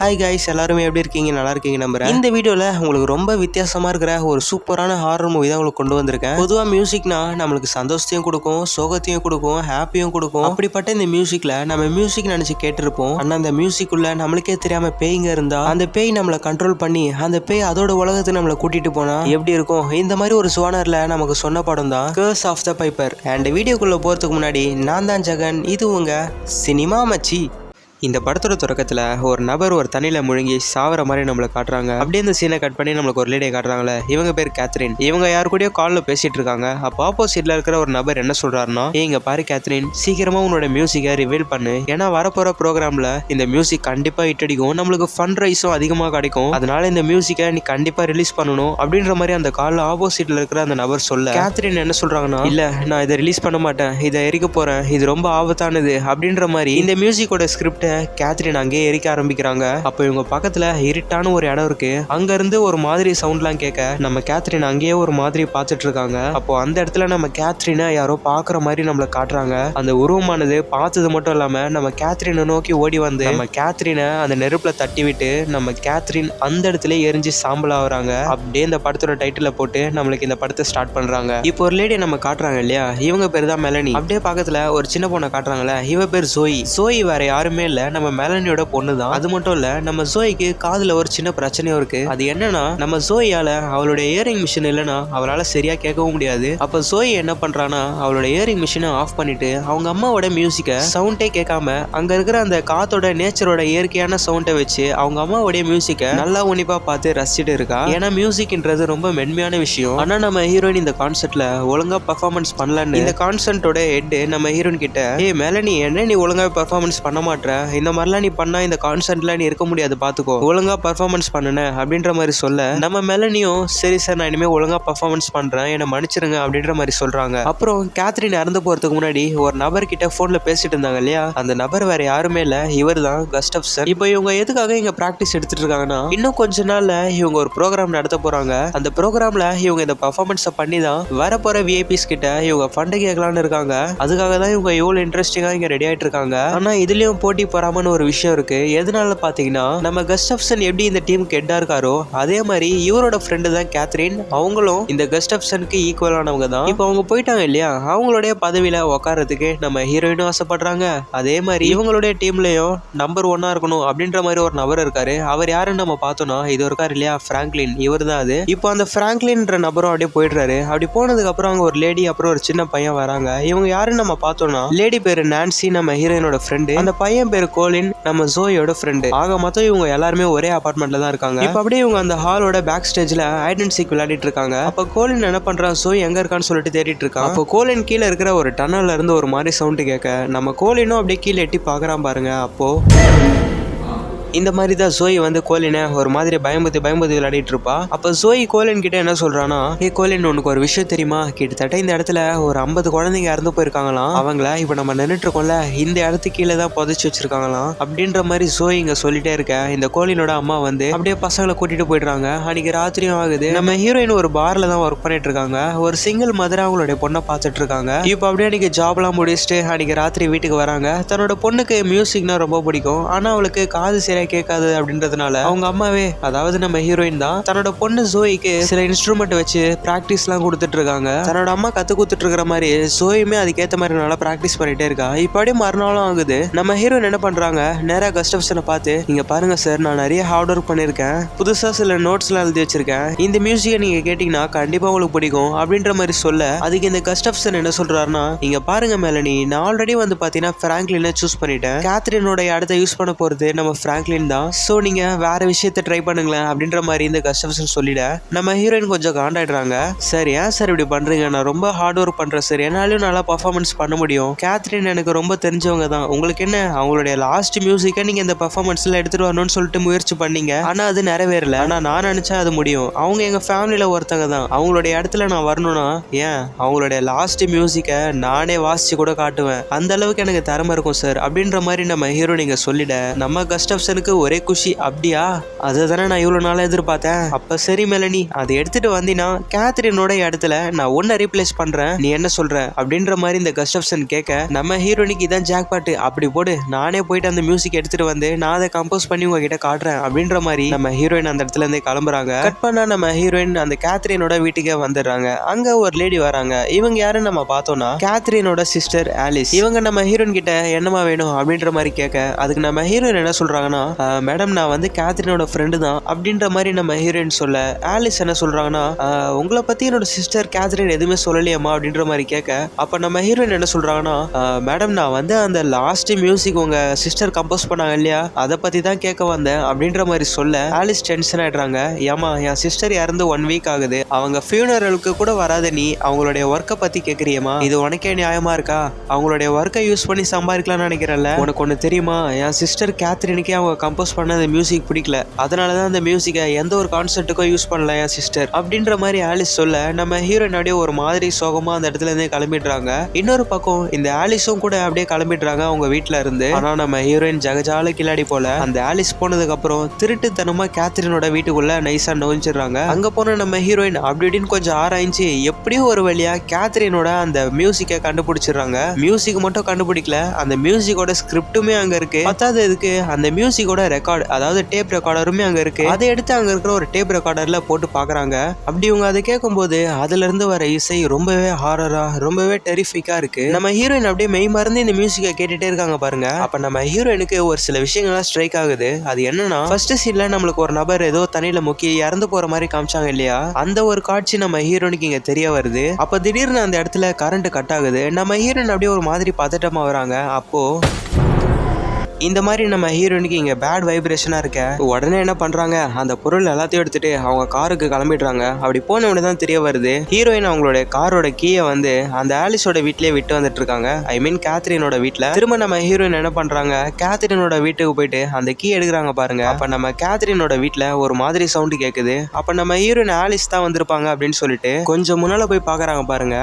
Hi guys எல்லாருமே எப்படி இருக்கீங்க? நல்லா இருக்கீங்க நம்புறேன். இந்த வீடியோல உங்களுக்கு ரொம்ப வித்தியாசமா இருக்கிற ஒரு சூப்பரான ஹாரர் மூவி தான் உங்களுக்கு கொண்டு வந்திருக்கேன். பொதுவா மியூசிக்னா நம்மளுக்கு சந்தோஷத்தையும் கொடுக்கும் சோகத்தையும் கொடுக்கும் ஹாப்பியும் கொடுக்கும். அப்படிப்பட்ட இந்த மியூசிக்ல நம்ம மியூசிக் நினைச்சு கேட்டிருப்போம். ஆனா அந்த மியூசிக் உள்ள நம்மளுக்கே தெரியாம பேய்ங்க இருந்தா அந்த பேய் நம்மளை கண்ட்ரோல் பண்ணி அந்த பேய் அதோட உலகத்தை நம்மளை கூட்டிட்டு போனா எப்படி இருக்கும்? இந்த மாதிரி ஒரு சுவானர்ல நமக்கு சொன்ன படம் தான் curse of the piper and வீடியோக்குள்ள போறதுக்கு முன்னாடி நான் தான் ஜெகன் இது உங்க சினிமா மச்சி. இந்த படத்தோட தொடக்கத்துல ஒரு நபர் ஒரு தண்ணியில முழுங்கி சாவர மாதிரி நம்மளை காட்டுறாங்க. அப்படியே இந்த சீனை கட் பண்ணி நம்மளுக்கு ஒரு லேடியை காட்டுறாங்களே இவங்க பேர் கேத்ரின். இவங்க யாரு கூடயோ கால்ல பேசிட்டு இருக்காங்க. அப்போ ஆப்போசிட்ல இருக்கிற ஒரு நபர் என்ன சொல்றாருன்னா இங்க பாரு கேத்ரின். சீக்கிரமா உன்னோட மியூசிக்கை ரிவீல் பண்ணு. ஏன்னா வரப்போற ப்ரோக்ராம்ல இந்த மியூசிக் கண்டிப்பா ஹிட் அடிக்கும். நம்மளுக்கு ஃபன் ரைஸும் அதிகமா கிடைக்கும். அதனால இந்த மியூசிக்கை நீ கண்டிப்பா ரிலீஸ் பண்ணணும். அப்படின்ற மாதிரி அந்த காலில் ஆப்போசிட்ல இருக்கிற அந்த நபர் சொல்ல கேத்ரின் என்ன சொல்றாங்கன்னா இல்ல நான் இதை ரிலீஸ் பண்ண மாட்டேன். இதை எரிக்க போறேன். இது ரொம்ப ஆபத்தானது. அப்படின்ற மாதிரி இந்த மியூசிக்கோட ஸ்கிரிப்டை கேத்ரின் அங்கேயே எரிக்க ஆரம்பிக்கிறாங்க. அப்போ இவங்க பக்கத்துல இருட்டான ஒரு இடம் இருக்கு. அங்க இருந்து ஒரு மாதிரி சவுண்ட்லாம் கேட்க நம்ம கேத்ரின் அங்கேயே ஒரு மாதிரி பார்த்துட்டு இருக்காங்க. அப்போ அந்த இடத்துல நம்ம கேத்ரினை யாரோ பாக்குற மாதிரி நம்மள காட்டுறாங்க. அந்த உருவமானது பார்த்தது மட்டும் இல்லாம நம்ம கேத்ரினை நோக்கி ஓடி வந்து நம்ம கேத்ரினை அந்த நெருப்புல தட்டி விட்டு நம்ம கேத்ரின் அந்த இடத்துல எரிஞ்சு சாம்பல் ஆகுறாங்க. அப்படியே இந்த படத்தோட டைட்டில போட்டு நம்மளுக்கு இந்த படத்தை ஸ்டார்ட் பண்றாங்க. இப்போ ஒரு லேடியை நம்ம காட்டுறாங்க இல்லையா? இவங்க பேர் தான் மெலனி அப்படியே பக்கத்துல ஒரு சின்ன பொண்ணை காட்டுறாங்கல்ல? இவ பேர் சோய் சோய் வேற யாருமே இல்ல. நம்ம மெலனியோட பொண்ணு தான் அது மட்டும் இல்ல நம்ம ஜோய்க்கு காதுல ஒரு சின்ன பிரச்சனையும் இருக்கு. அது என்னன்னா நம்ம ஜோயால அவளுடைய இயரிங் மிஷின் இல்லைன்னா அவளால சரியா கேட்கவும் முடியாது. அப்ப ஜோய் என்ன பண்றானா அவளோட இயரிங் மிஷினை ஆஃப் பண்ணிட்டு அவங்க அம்மாவோட மியூசிக்கை சவுண்டே கேட்காம அங்க இருக்கிற அந்த காத்தோட நேச்சரோட இயற்கையான சவுண்டை வச்சு அவங்க அம்மாவோடைய மியூசிக்கை நல்லா உன்னிப்பா பார்த்து ரசிச்சுட்டு இருக்கா? ஏன்னா மியூசிக்ன்றது ரொம்ப மென்மையான விஷயம். ஆனா நம்ம ஹீரோயின் இந்த கான்செர்ட்ல ஒழுங்கா பர்ஃபார்மன்ஸ் பண்ணலன்னு இந்த கான்செர்ட்டோட ஹெட் நம்ம ஹீரோயின் கிட்ட ஏய் மெலனி என்ன நீ ஒழுங்கா பர்ஃபார்மன்ஸ் பண்ண இந்த மாதிரிலாம் நீ பண்ணா இந்த கான்செர்ட்ல நீ இருக்க முடியாது பாத்துக்கோ. ஒழுங்கா பர்ஃபார்மன்ஸ் பண்ணுன அப்படின்ற மாதிரி சொல்ல நம்ம மெலனியும் சரி சார் நான் இனிமே ஒழுங்கா பர்ஃபார்மன்ஸ் பண்றேன் என்னை மன்னிச்சிருங்க அப்படின்ற மாதிரி சொல்றாங்க. அப்புறம் கேத்ரின் இறந்து போறதுக்கு முன்னாடி ஒரு நபர் கிட்ட போன்ல பேசிட்டு இருந்தாங்க இல்லையா? அந்த நபர் வேற யாருமே இல்ல இவர் தான் கஸ்டப்சன் இப்போ இவங்க எதுக்காக இங்க பிராக்டிஸ் எடுத்துட்டு இருக்காங்கன்னா இன்னும் கொஞ்ச நாள்ல இவங்க ஒரு ப்ரோக்ராம் நடத்த போறாங்க. அந்த ப்ரோக்ராம்ல இவங்க இந்த பர்ஃபார்மன்ஸை பண்ணி தான் வரப்போற விஐபிஸ் கிட்ட இவங்க ஃபண்டு கேட்கலான்னு இருக்காங்க. அதுக்காக தான் இவங்க எவ்வளோ இன்ட்ரெஸ்டிங்கா இங்க ரெடி ஆயிட்டு இருக்காங்க. ஆனா இதுலயும் போட்டி பொறாமன்னு ஒரு விஷயம் இருக்கு. எதனால பாத்தீங்கன்னா நம்ம கஸ்டப்சன் எப்படி இந்த டீமுக்கு ஹெட்டா இருக்காரோ அதே மாதிரி இவரோட ஃப்ரெண்டு தான் கேத்ரின் அவங்களும் இந்த கஸ்டப்சனுக்கு ஈக்குவலானவங்க தான். இப்போ அவங்க போயிட்டாங்க இல்லையா? அவங்களுடைய பதவியில உட்காரத்துக்கு நம்ம ஹீரோயினும் ஆசைப்படுறாங்க. அதே மாதிரி இவங்களுடைய டீம்லயும் நம்பர் ஒன்னா இருக்கணும் அப்படின்ற மாதிரி ஒரு நபர் இருக்காரு. அவர் யாருன்னு நம்ம பார்த்தோம்னா இது இருக்காரு இல்லையா? பிராங்க்லின் இவர் தான் அது. இப்போ அந்த பிராங்க்லின்ற நபரும் அப்படியே போயிடுறாரு. அப்படி போனதுக்கு அப்புறம் அங்க ஒரு லேடி அப்புறம் ஒரு சின்ன பையன் வராங்க. இவங்க யாருன்னு நம்ம பார்த்தோம்னா லேடி பேரு நான்சி நம்ம ஹீரோயினோட ஃப்ரெண்டு அந்த பையன் பேர் கோலின் நம்ம ஜோயோட ஃப்ரெண்டு ஆக மொத்தம் இவங்க எல்லாருமே ஒரே அபார்ட்மெண்ட்ல தான் இருக்காங்க. இப்ப அப்படியே இவங்க அந்த ஹாலோட பேக் ஸ்டேஜ்ல ஐடென்ட் சீக் விளையாடிட்டு இருக்காங்க. அப்ப கோலின் என்ன பண்றான் ஜோய் எங்க இருக்கான்னு சொல்லிட்டு தேடிட்டு இருக்கான். அப்போ கோலின் கீழே இருக்கிற ஒரு டன்னல்ல இருந்து ஒரு மாதிரி சவுண்ட் கேட்க நம்ம கோலினும் அப்படியே கீழே எட்டி பாக்குறான் பாருங்க அப்போ இந்த மாதிரி தான் சோய் வந்து கோலினை ஒரு மாதிரி பயமுத்தி பயமுத்தி விளையாடிட்டு இருப்பா. அப்ப சோய் கோலின் கிட்ட என்ன சொல்றானா ஏ கோலின் உனக்கு ஒரு விஷயம் தெரியுமா? கிட்டத்தட்ட இந்த இடத்துல ஒரு ஐம்பது குழந்தைங்க இறந்து போயிருக்காங்களாம். அவங்கள இப்ப நம்ம நின்றுட்டு இருக்கோம்ல இந்த இடத்துக்கு கீழே தான் புதைச்சு வச்சிருக்காங்களாம். அப்படின்ற மாதிரி சோய் இங்க சொல்லிட்டே இருக்க. இந்த கோலினோட அம்மா வந்து அப்படியே பசங்களை கூட்டிட்டு போயிடுறாங்க. அன்னைக்கு ராத்திரியும் ஆகுது. நம்ம ஹீரோயின் ஒரு பார்ல தான் ஒர்க் பண்ணிட்டு இருக்காங்க. ஒரு சிங்கிள் மதர் அவங்களுடைய பொண்ணை பார்த்துட்டு இருக்காங்க. இப்போ அப்படியே அன்னைக்கு ஜாப்லாம் முடிச்சுட்டு அன்னைக்கு ராத்திரி வீட்டுக்கு வராங்க. தன்னோட பொண்ணுக்கு மியூசிக்னா ரொம்ப பிடிக்கும். ஆனா அவளுக்கு காது சரியா கேட்காது அப்படின்றதுனால அவங்க அம்மாவே அதாவது நம்ம ஹீரோயின் தான் தன்னோட பொண்ணு ஜோயிக்கு சில இன்ஸ்ட்ருமெண்ட் வச்சு பிராக்டிஸ் எல்லாம் கொடுத்துட்டு இருக்காங்க. தன்னோட அம்மா கத்து கொடுத்துட்டு இருக்கிற மாதிரி ஜோயுமே அதுக்கேத்த மாதிரி நல்லா பிராக்டிஸ் பண்ணிட்டே இருக்கா. இப்படி மறுநாளும் ஆகுது. நம்ம ஹீரோயின் என்ன பண்றாங்க? நேரா கஸ்டப்ஸனை பார்த்து நீங்க பாருங்க சார் நான் நிறைய ஹார்ட் ஒர்க் பண்ணிருக்கேன் புதுசா சில நோட்ஸ் எல்லாம் எழுதி வச்சிருக்கேன். இந்த மியூசிக்கை நீங்க கேட்டீங்கன்னா கண்டிப்பா உங்களுக்கு பிடிக்கும். அப்படின்ற மாதிரி சொல்ல அதுக்கு இந்த கஸ்டப்சன் என்ன சொல்றாருன்னா நீங்க பாருங்க மேலனி நான் ஆல்ரெடி வந்து பாத்தீங்கன்னா பிராங்க்லினை சூஸ் பண்ணிட்டேன். கேத்ரினோட இடத்த யூஸ் பண்ண போறது நம்ம பிராங்க்லின் தான். ஸோ நீங்க வேற விஷயத்த ட்ரை பண்ணுங்களேன் அப்படின்ற மாதிரி இந்த கஸ்டப்சன் சொல்லிட நம்ம ஹீரோயின் கொஞ்சம் காண்டாடுறாங்க சார் ஏன் சார் இப்படி பண்றீங்க? நான் ரொம்ப ஹார்ட் ஒர்க் பண்றேன் சார் என்னாலும் நல்லா பர்ஃபார்மன்ஸ் பண்ண முடியும். கேத்ரின் எனக்கு ரொம்ப தெரிஞ்சவங்க தான். உங்களுக்கு என்ன? அவங்களுடைய லாஸ்ட் மியூசிக்கை நீங்க இந்த பர்ஃபார்மன்ஸ்ல எடுத்துட்டு வரணும்னு சொல்லிட்டு முயற்சி பண்ணீங்க. ஆனா அது நிறைவேறல. ஆனா நான் நினைச்சா அது முடியும். அவங்க எங்க ஃபேமிலியில ஒருத்தங்க தான். அவங்களுடைய இடத்துல நான் வரணும்னா ஏன்? அவங்களுடைய லாஸ்ட் மியூசிக்கை நானே வாசிச்சு கூட காட்டுவேன். அந்த அளவுக்கு எனக்கு திறமை இருக்கும் சார் அப்படின்ற மாதிரி நம்ம ஹீரோ நீங்க சொல்லிட நம்ம கஸ்டப்சனுக்கு அவனுக்கு ஒரே குஷி. அப்படியா? அதை தானே நான் இவ்வளோ நாளாக எதிர்பார்த்தேன். அப்போ சரி மெலனி. அதை எடுத்துட்டு வந்தினா கேத்ரினோட இடத்துல நான் ஒன்றை ரீப்ளேஸ் பண்ணுறேன் நீ என்ன சொல்கிற அப்படின்ற மாதிரி இந்த கஸ்டப்சன் கேட்க நம்ம ஹீரோனிக்கு இதான் ஜாக் பாட்டு அப்படி போடு. நானே போயிட்டு அந்த மியூசிக் எடுத்துட்டு வந்து நான் அதை கம்போஸ் பண்ணி உங்ககிட்ட காட்டுறேன். அப்படின்ற மாதிரி நம்ம ஹீரோயின் அந்த இடத்துல இருந்து கிளம்புறாங்க. கட் பண்ணா நம்ம ஹீரோயின் அந்த கேத்ரினோட வீட்டுக்கே வந்துடுறாங்க. அங்க ஒரு லேடி வராங்க. இவங்க யாருன்னு நம்ம பார்த்தோம்னா கேத்ரினோட சிஸ்டர் ஆலிஸ் இவங்க நம்ம ஹீரோயின் கிட்ட என்னமா வேணும்? அப்படின்ற மாதிரி கேட்க அதுக்கு நம்ம ஹீரோயின் என்ன சொல்றாங்கன்னா மேடம் நான் வந்து கேத்ரினோட ஃப்ரெண்டு தான். அப்படின்ற மாதிரி நம்ம ஹீரோயின் சொல்ல ஆலிஸ் என்ன சொல்றாங்கன்னா உங்களை பத்தி என்னோட சிஸ்டர் கேத்ரின் எதுவுமே சொல்லலையம்மா அப்படின்ற மாதிரி கேட்க அப்ப நம்ம ஹீரோயின் என்ன சொல்றாங்கன்னா மேடம் நான் வந்து அந்த லாஸ்ட் மியூசிக் உங்க சிஸ்டர் கம்போஸ் பண்ணாங்க இல்லையா? அதை பத்தி தான் கேட்க வந்தேன் அப்படின்ற மாதிரி சொல்ல ஆலிஸ் டென்ஷன் ஆயிடுறாங்க. ஏமா என் சிஸ்டர் இறந்து ஒன் வீக் ஆகுது. அவங்க ஃபியூனரலுக்கு கூட வராத நீ அவங்களுடைய ஒர்க்கை பத்தி கேக்குறியம்மா இது உனக்கே நியாயமா இருக்கா? அவங்களுடைய ஒர்க்கை யூஸ் பண்ணி சம்பாதிக்கலாம்னு நினைக்கிறேன்ல உனக்கு ஒன்று தெரியுமா? என் சிஸ்டர் கேத்ரினுக்கே அவங்க கம்போஸ் பண்ண அந்த மியூசிக் பிடிக்கல. அதனால தான் அந்த மியூசிக்கை எந்த ஒரு கான்செர்ட்டுக்கும் யூஸ் பண்ணல என் சிஸ்டர் அப்படின்ற மாதிரி ஆலிஸ் சொல்ல நம்ம ஹீரோயின் அப்படியே ஒரு மாதிரி சோகமா அந்த இடத்துல இருந்து கிளம்பிடுறாங்க. இன்னொரு பக்கம் இந்த ஆலிஸும் கூட அப்படியே கிளம்பிடுறாங்க அவங்க வீட்டில் இருந்து. ஆனா நம்ம ஹீரோயின் ஜகஜால கில்லாடி போல அந்த ஆலிஸ் போனதுக்கு அப்புறம் திருட்டுத்தனமா கேத்ரினோட வீட்டுக்குள்ள நைஸா நோஞ்சிடுறாங்க அங்க போன நம்ம ஹீரோயின் அப்படி இப்படின்னு கொஞ்சம் ஆராய்ச்சி எப்படியும் ஒரு வழியா கேத்ரினோட அந்த மியூசிக்கை கண்டுபிடிச்சிடுறாங்க. மியூசிக் மட்டும் கண்டுபிடிக்கல அந்த மியூசிக்கோட ஸ்கிரிப்டுமே அங்க இருக்கு. பத்தாவது இதுக்கு அந்த கூட ரெக்கார்ட் அதாவது டேப் ரெக்கார்டருமே அங்க இருக்கு. அதை எடுத்து அங்க இருக்கிற ஒரு டேப் ரெக்கார்டர்ல போட்டு பாக்குறாங்க. அப்படி இவங்க அதை கேட்கும்போது அதுல இருந்து வர இசை ரொம்பவே ஹாரரா ரொம்பவே டெரிஃபிக்கா இருக்கு. நம்ம ஹீரோயின் அப்படியே மெய் மறந்து இந்த மியூசிக்கை கேட்டுட்டே இருக்காங்க பாருங்க. அப்ப நம்ம ஹீரோயினுக்கு ஒரு சில விஷயங்கள்லாம் ஸ்ட்ரைக் ஆகுது. அது என்னன்னா ஃபர்ஸ்ட் சீன்ல நம்மளுக்கு ஒரு நபர் ஏதோ தனியில முக்கி இறந்து போற மாதிரி காமிச்சாங்க இல்லையா? அந்த ஒரு காட்சி நம்ம ஹீரோனுக்கு இங்க தெரிய வருது. அப்ப திடீர்னு அந்த இடத்துல கரண்ட் கட் ஆகுது. நம்ம ஹீரோயின் அப்படியே ஒரு மாதிரி பதட்டமா வராங்க. அப்போ இந்த மாதிரி நம்ம ஹீரோயினுக்கு இங்க பேட் வைப்ரேஷனா இருக்க உடனே என்ன பண்றாங்க? அந்த பொருள் எல்லாத்தையும் எடுத்துட்டு அவங்க காருக்கு கிளம்பிடுறாங்க. அப்படி போன உடனே தான் தெரிய வருது ஹீரோயின் அவங்களுடைய காரோட கீயை வந்து அந்த ஆலிஸோட வீட்லயே விட்டு வந்துட்டு இருக்காங்க. ஐ மீன் கேத்ரினோட வீட்டில் திரும்ப நம்ம ஹீரோயின் என்ன பண்றாங்க? கேத்ரினோட வீட்டுக்கு போயிட்டு அந்த கீ எடுக்கிறாங்க பாருங்க. அப்ப நம்ம கேத்ரினோட வீட்டில் ஒரு மாதிரி சவுண்ட் கேக்குது. அப்ப நம்ம ஹீரோயின் ஆலிஸ் தான் வந்திருப்பாங்க அப்படின்னு சொல்லிட்டு கொஞ்சம் முன்னால போய் பாக்குறாங்க பாருங்க.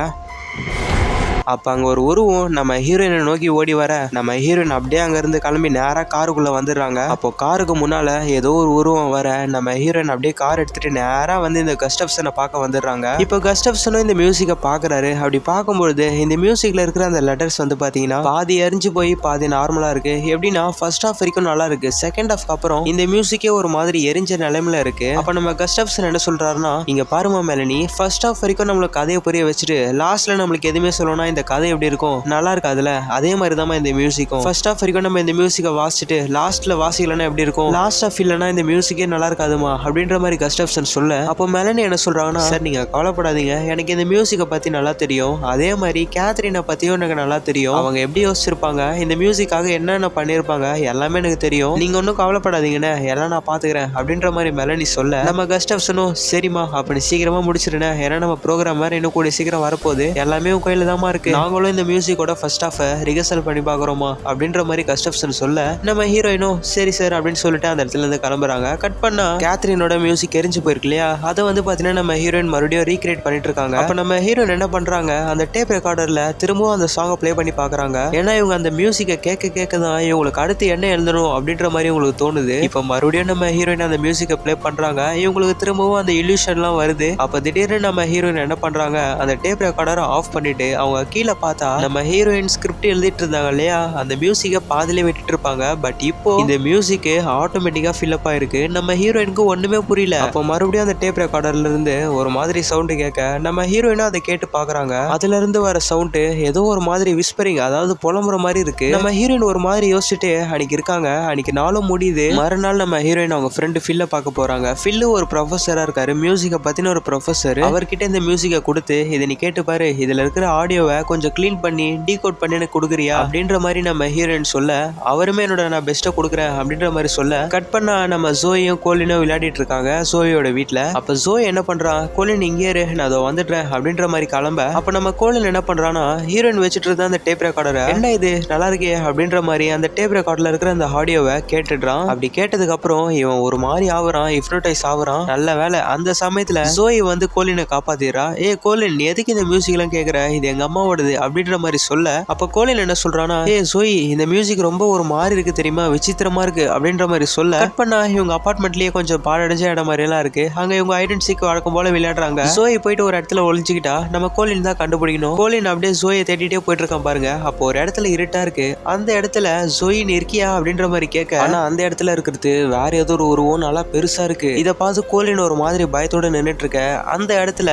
அப்போ அங்கே ஒரு உருவம் நம்ம ஹீரோயினை நோக்கி ஓடி வர நம்ம ஹீரோயின் அப்படியே அங்கேருந்து கிளம்பி நேராக காருக்குள்ளே வந்துடுறாங்க. அப்போ காருக்கு முன்னால் ஏதோ ஒரு உருவம் வர நம்ம ஹீரோயின் அப்படியே கார் எடுத்துட்டு நேராக வந்து இந்த கஸ்டப்சனை பார்க்க வந்துடுறாங்க. இப்போ கஸ்டப்சனும் இந்த மியூசிக்கை பார்க்குறாரு. அப்படி பார்க்கும்பொழுது இந்த மியூசிக்கில் இருக்கிற அந்த லெட்டர்ஸ் வந்து பார்த்தீங்கன்னா பாதி எரிஞ்சு போய் பாதி நார்மலாக இருக்கு. எப்படின்னா ஃபர்ஸ்ட் ஆஃப் வரைக்கும் நல்லா இருக்கு. செகண்ட் ஆஃப் அப்புறம் இந்த மியூசிக்கே ஒரு மாதிரி எரிஞ்ச நிலைமையில இருக்கு. அப்போ நம்ம கஸ்டப்சன் என்ன சொல்றாருன்னா இங்கே பாருமா மேலனி. ஃபர்ஸ்ட் ஆஃப் வரைக்கும் நம்மளுக்கு கதையை புரிய வச்சுட்டு லாஸ்ட்ல நம்மளுக்கு எதுவுமே சொல்லணும்னா இந்த கதை எப்படி இருக்கும்? நல்லா இருக்காதுல அதே மாதிரி தான் இந்த மியூசிக்கும் ஃபர்ஸ்ட் ஆஃப் வரைக்கும் நம்ம இந்த மியூசிக்கை வாசிச்சுட்டு லாஸ்ட்ல வாசிக்கலன்னா எப்படி இருக்கும்? லாஸ்ட் ஆஃப் இல்லைன்னா இந்த மியூசிக்கே நல்லா இருக்காதுமா? அப்படின்ற மாதிரி கஸ்டப்சன் சொல்ல அப்போ மெலனி என்ன சொல்றாங்கன்னா சார் நீங்க கவலைப்படாதீங்க. எனக்கு இந்த மியூசிக்கை பத்தி நல்லா தெரியும். அதே மாதிரி கேத்ரினை பத்தியும் எனக்கு நல்லா தெரியும். அவங்க எப்படி யோசிச்சிருப்பாங்க? இந்த மியூசிக்காக என்னென்ன பண்ணியிருப்பாங்க எல்லாமே எனக்கு தெரியும். நீங்க ஒன்றும் கவலைப்படாதீங்கண்ணே. எல்லாம் நான் பாத்துக்கிறேன். அப்படின்ற மாதிரி மெலனி சொல்ல நம்ம கஸ்டப்சனும் சரிம்மா. அப்படி சீக்கிரமா முடிச்சிருனே ஏன்னா நம்ம ப்ரோக்ராம் வேற இன்னும் கூட சீக்கிரம் வரப்போகுது. எல்லாமே உன் கையில தான் இருக்கு. நாங்களும் இந்த மியூசிக்கோட ஃபர்ஸ்ட் ஆஃப் ரிஹர்சல் பண்ணி பார்க்குறோமா அப்படின்ற மாதிரி கஸ்டப்சன் சொல்ல நம்ம ஹீரோயினும் சரி சார் அப்படின்னு சொல்லிட்டு அந்த இடத்துல இருந்து கிளம்புறாங்க. கட் பண்ணா கேத்ரினோட மியூசிக் எரிஞ்சு போயிருக்கு இல்லையா? அதை வந்து பார்த்தீங்கன்னா நம்ம ஹீரோயின் மறுபடியும் ரீக்ரியேட் பண்ணிட்டு இருக்காங்க. அப்போ நம்ம ஹீரோயின் என்ன பண்றாங்க? அந்த டேப் ரெக்கார்டர்ல திரும்பவும் அந்த சாங்கை ப்ளே பண்ணி பாக்குறாங்க ஏன்னா இவங்க அந்த மியூசிக்கை கேட்க கேட்க தான் இவங்களுக்கு அடுத்து என்ன எழுதணும் அப்படின்ற மாதிரி உங்களுக்கு தோணுது. இப்போ மறுபடியும் நம்ம ஹீரோயின் அந்த மியூசிக்கை ப்ளே பண்றாங்க. இவங்களுக்கு திரும்பவும் அந்த இல்யூஷன்லாம் வருது. அப்போ திடீர்னு நம்ம ஹீரோயின் என்ன பண்றாங்க? அந்த டேப் ரெக்கார்டரை ஆஃப் பண்ணிட்டு அவங்க கீழே பார்த்தா நம்ம ஹீரோயின் ஸ்கிரிப்ட் எழுதிட்டு இருந்தாங்க இல்லையா? அந்த மியூசிக்கை பாதிலே விட்டுட்டு இருப்பாங்க. பட் இப்போ இந்த மியூசிக் ஆட்டோமேட்டிக்கா ஃபில்அப் ஆயிருக்கு. நம்ம ஹீரோயினுக்கு ஒண்ணுமே புரியல. அப்போ மறுபடியும் அந்த டேப் ரெக்கார்டர்ல இருந்து ஒரு மாதிரி சவுண்ட் கேட்க நம்ம ஹீரோயினும் அதை கேட்டு பாக்குறாங்க அதுல இருந்து வர சவுண்ட் ஏதோ ஒரு மாதிரி விஸ்பரிங் அதாவது புலம்புற மாதிரி இருக்கு. நம்ம ஹீரோயின் ஒரு மாதிரி யோசிச்சுட்டு அன்னைக்கு இருக்காங்க. அன்னைக்கு நாளும் முடியுது. மறுநாள் நம்ம ஹீரோயின் அவங்க ஃப்ரெண்டு ஃபில்ல பார்க்க போறாங்க. ஃபில்லு ஒரு ப்ரொஃபஸரா இருக்காரு. மியூசிக்கை பத்தின ஒரு ப்ரொஃபஸர் அவர்கிட்ட இந்த மியூசிக்கை கொடுத்து இதை நீ கேட்டு பாரு. இதுல இருக்கிற ஆடியோவை கொஞ்சம் க்ளீன் பண்ணி டீகோட் பண்ணி எனக்கு கொடுக்குறியா? அப்படின்ற மாதிரி நம்ம ஹீரோயின் சொல்ல அவருமே என்னோட நான் பெஸ்ட்டை கொடுக்குறேன் அப்படின்ற மாதிரி சொல்ல கட் பண்ணா நம்ம ஜோயும் கோலினும் விளையாடிட்டு இருக்காங்க ஜோயோட வீட்டில் அப்போ ஜோய் என்ன பண்ணுறான் கோலின் இங்கே இரு நான் அதை வந்துடுறேன் அப்படின்ற மாதிரி கிளம்ப. அப்போ நம்ம கோலின் என்ன பண்ணுறான்னா ஹீரோயின் வச்சுட்டு இருந்த அந்த டேப் ரெக்கார்டரை என்ன இது? நல்லா இருக்கே அப்படின்ற மாதிரி அந்த டேப் ரெக்கார்டில் இருக்கிற அந்த ஆடியோவை கேட்டுடுறான். அப்படி கேட்டதுக்கு அப்புறம் இவன் ஒரு மாதிரி ஆகுறான் ஹிப்னோடைஸ் ஆகுறான் நல்ல வேலை அந்த சமயத்தில் ஜோய் வந்து கோலினை காப்பாத்திடுறா. ஏ கோலின் எதுக்கு இந்த மியூசிக்லாம் கேட்குற இது எங்கள் அம்மா ஓடுது அப்படின்ற மாதிரி சொல்ல அப்ப கோலின் என்ன சொல்றானா ஏ சோய் இந்த மியூசிக் ரொம்ப ஒரு மாதிரி இருக்கு தெரியுமா? விசித்திரமா இருக்கு. அப்படின்ற மாதிரி சொல்ல கட் பண்ணா இவங்க அபார்ட்மெண்ட்லயே கொஞ்சம் பாடடைஞ்ச இடம் மாதிரி எல்லாம் இருக்கு. அங்க இவங்க ஐடென்டிக்கு வழக்கம் போல விளையாடுறாங்க. சோய் போயிட்டு ஒரு இடத்துல ஒளிஞ்சுக்கிட்டா நம்ம கோலின் தான் கண்டுபிடிக்கணும். கோலின் அப்படியே ஜோயை தேடிட்டே போயிட்டு இருக்கான் பாருங்க. அப்போ ஒரு இடத்துல இருட்டா இருக்கு. அந்த இடத்துல ஜோயின் இருக்கியா அப்படின்ற மாதிரி கேட்க ஆனா அந்த இடத்துல இருக்கிறது வேற ஏதோ ஒரு உருவம் நல்லா பெருசா இருக்கு. இதை பார்த்து கோலின் ஒரு மாதிரி பயத்தோட நின்றுட்டு இருக்க. அந்த இடத்துல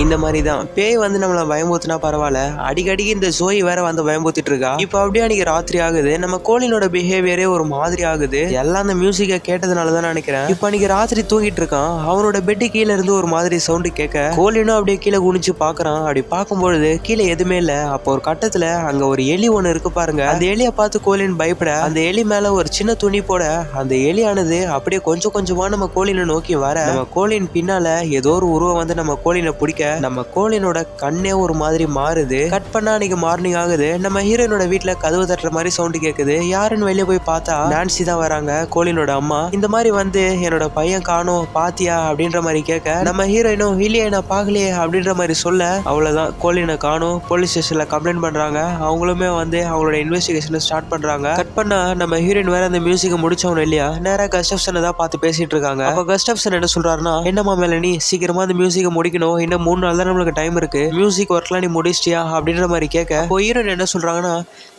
இந்த மாதிரி தான் பேய் வந்து நம்மளை பயமுறுத்தினா பரவாயில்ல. அடிக்கடி இந்த சோய் வேற வந்து பயமுறுத்திட்டு இருக்கா இப்போ அப்படியே அன்னைக்கு ராத்திரி ஆகுது. நம்ம கோழினோட பிஹேவியரே ஒரு மாதிரி ஆகுது. எல்லாம் அந்த மியூசிக்கை கேட்டதுனால தான் நினைக்கிறேன். இப்போ அன்னைக்கு ராத்திரி தூங்கிட்டு இருக்கான். அவனோட பெட்டு கீழே இருந்து ஒரு மாதிரி சவுண்டு கேட்க கோழினும் அப்படியே கீழே குனிச்சு பாக்குறான். அப்படி பார்க்கும்பொழுது கீழே எதுவுமே இல்லை. அப்போ ஒரு கட்டத்துல அங்க ஒரு எலி ஒன்று இருக்கு பாருங்க. அந்த எலியை பார்த்து கோழின் பயப்பட அந்த எலி மேல ஒரு சின்ன துணி போட அந்த எலியானது அப்படியே கொஞ்சம் கொஞ்சமா நம்ம கோழினை நோக்கி வர நம்ம கோழின் பின்னால ஏதோ ஒரு உருவம் வந்து நம்ம கோழினை பிடிக்க நம்ம கோலினோட கண்ணே ஒரு மாதிரி மாறுது. கட் பண்ணா அன்னைக்கு மார்னிங் ஆகுது. நம்ம ஹீரோனோட வீட்டுல கதவு தட்டுற மாதிரி சவுண்ட் கேக்குது. யாருன்னு வெளியே போய் பார்த்தா நான்சி தான் வராங்க கோலினோட அம்மா. இந்த மாதிரி வந்து என்னோட பையன் காணும் பாத்தியா? அப்படின்ற மாதிரி கேட்க நம்ம ஹீரோயினும் இல்லையே நான் பார்க்கலையே அப்படின்ற மாதிரி சொல்ல அவ்வளவுதான். கோலினை காணும். போலீஸ் ஸ்டேஷன்ல கம்ப்ளைண்ட் பண்றாங்க. அவங்களுமே வந்து அவங்களோட இன்வெஸ்டிகேஷன் ஸ்டார்ட் பண்றாங்க. கட் பண்ணா நம்ம ஹீரோயின் வேற அந்த மியூசிக்கை முடிச்சவங்க இல்லையா? நேரா கஸ்டப்சனை தான் பார்த்து பேசிட்டு இருக்காங்க. அப்ப கஸ்டப்சன் என்ன சொல்றாருன்னா என்னம்மா நீ சீக்கிரமா அந்த மியூசிக்கை முடிக்கணும். இன்னும் மூணு நாள் தான் நம்மளுக்கு டைம் இருக்கு. மியூசிக் ஒர்க்லாம் நீ முடிச்சிட்டியா அப்படின்ற மாதிரி கேட்க. இப்போ ஹீரோயின் என்ன சொல்றாங்கன்னா